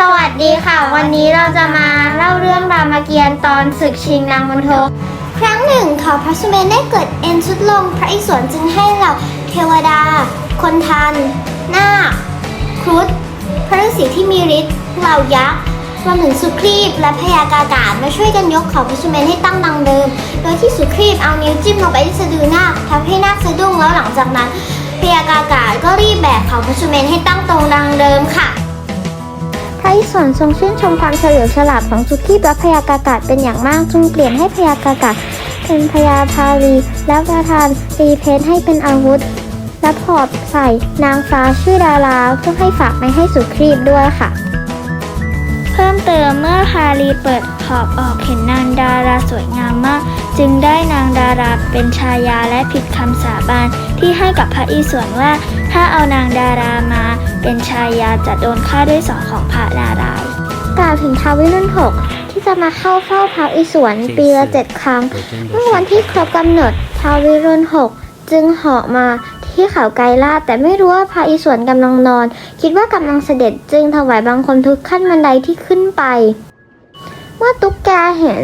สวัสดีค่ะ วันนี้เราจะมาเล่าเรื่องรามเกียรติ์ตอนศึกชิงนางมณฑลครั้งหนึ่งเขาพระสุเมนได้เกิดเอ็นชุดลง พระอิศวรจึงให้เหล่าเทวดา คนทันนาคครุฑพระฤาษีที่มีฤทธิ์เหล่ายักษ์รวมถึงสุครีพและพยากากาศมาช่วยกันยกเขาพระสุเมนให้ตั้งดังเดิม โดยที่สุครีพเอานิ้วจิ้มลงไปที่สะดือนาคทำให้นาคสะดุ้งแล้วหลังจากนั้นพยากากาศก็รีบแบกเขาพระสุเมนให้ตั้งตรงดังเดิมค่ะ อิศวนทรงชื่นชมความเฉลียวฉลาดของสุขีและพยากากาศเป็นอย่างมากจึงเปลี่ยนให้พยากากาศเป็นพยาพาลีและประทานตีเพชรให้เป็นอาวุธ และผอบใส่นางฟ้าชื่อดาราเพื่อให้ฝากไม่ให้สุครีบด้วยค่ะ เพิ่มเติมเมื่อพาลีเปิดขอบออกเห็นนางดาราสวยงามมาก จึงได้นางดาราเป็นชายาและผิดคำสาบานที่ให้กับพระอิศวรว่า ถ้าเอานางดารามา เป็นชายาจะโดนฆ่าด้วยสองของพระนารายณ์กล่าวถึงท้าววิรุณหกที่จะมาเข้าเฝ้าพระอิศวรปีละเจ็ดครั้ง เมื่อวันที่ครบกำหนดท้าววิรุณหกจึงเหาะมา ที่เขาไกรลาดแต่ไม่รู้ว่าพระอิศวรกำลังนอน คิดว่ากำลังเสด็จจึงถวายบังคมทุกขั้นบันไดที่ขึ้นไป เมื่อตุ๊กแกเห็น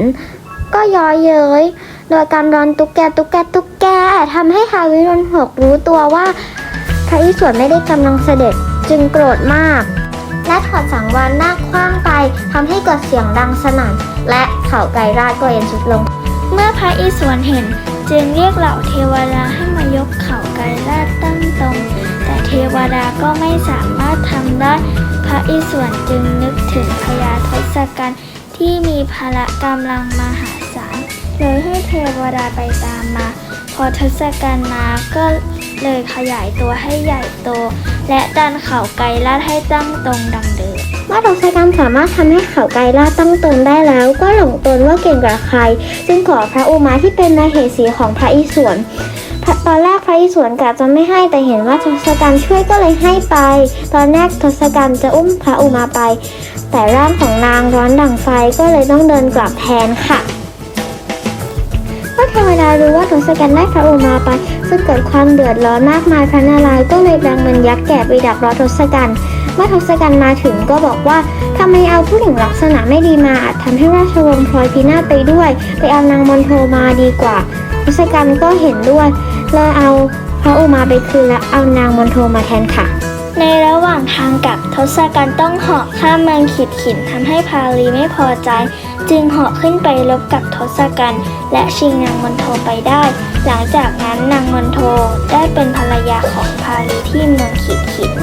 ก็ย้อยเย้ยโดยการร้อนตุ๊กแกตุ๊กแกตุ๊กแกทำให้ทาวิรุณหกรู้ตัวว่าพระอิศวรไม่ได้กำลังเสด็จจึงโกรธมาก และถอดสังวานหน้าคว้างไปทำให้เกิดเสียงดังสนั่นและเขาไกรราชก็เอ็นสุดลง เมื่อพระอิศวรเห็นจึงเรียกเหล่าเทวดาให้มายกเขา ก็ไม่สามารถทำได้ พระอิศวรจึงนึกถึงพญาทศกัณฐ์ที่มีพละกำลังมหาศาลเลยให้เทวดาไปตามมา พอทศกัณฐ์มาก็เลยขยายตัวให้ใหญ่โต และดันเขาไกรลาดให้ตั้งตรงดังเดิมเมื่อดอกไซกัมสามารถทำให้เขาไกรลาดตั้งตรงได้แล้ว ก็หลงตนว่าเก่งกว่าใคร จึงขอพระอุมาที่เป็นนาเหสีของพระอิศวร ตอนแรกพระอิศวรกะจะไม่ให้แต่เห็นว่าทศกัณฐ์ช่วยก็เลยให้ไป ตอนแรกทศกัณฐ์จะอุ้มพระอุมาไป แต่ร่างของนางร้อนดังไฟก็เลยต้องเดินกลับแทนค่ะเมื่อเทวดารู้ว่าทศกัณฐ์ได้พระอุมาไปซึ่งเกิดความเดือดร้อนมากมายพระนารายณ์ก็เลยแปลงมันยักษ์แก่ไปดักรอทศกัณฐ์ มื่อทศกัณฐ์มาถึงก็บอกว่าทำไมเอาผู้หญิงลักษณะไม่ดีมาอาจทำให้ราชวงศ์พลอยพินาศไปด้วย ไปเอานางมณโทมาดีกว่าทศกัณฐ์ก็เห็นด้วยเลยเอาพระอุมาไปคืนและเอานางมณโทมาแทนค่ะ ในระหว่างทางกลับทศกัณฐ์ต้องเหาะข้ามเมืองขีดขินทำให้พาลีไม่พอใจ จึงเหาะขึ้นไปลบกับทศกัณฐ์และชิงนางมณโทไปได้ หลังจากนั้นนางมณโทได้เป็นภรรยาของพาลีที่เมืองขีดขิน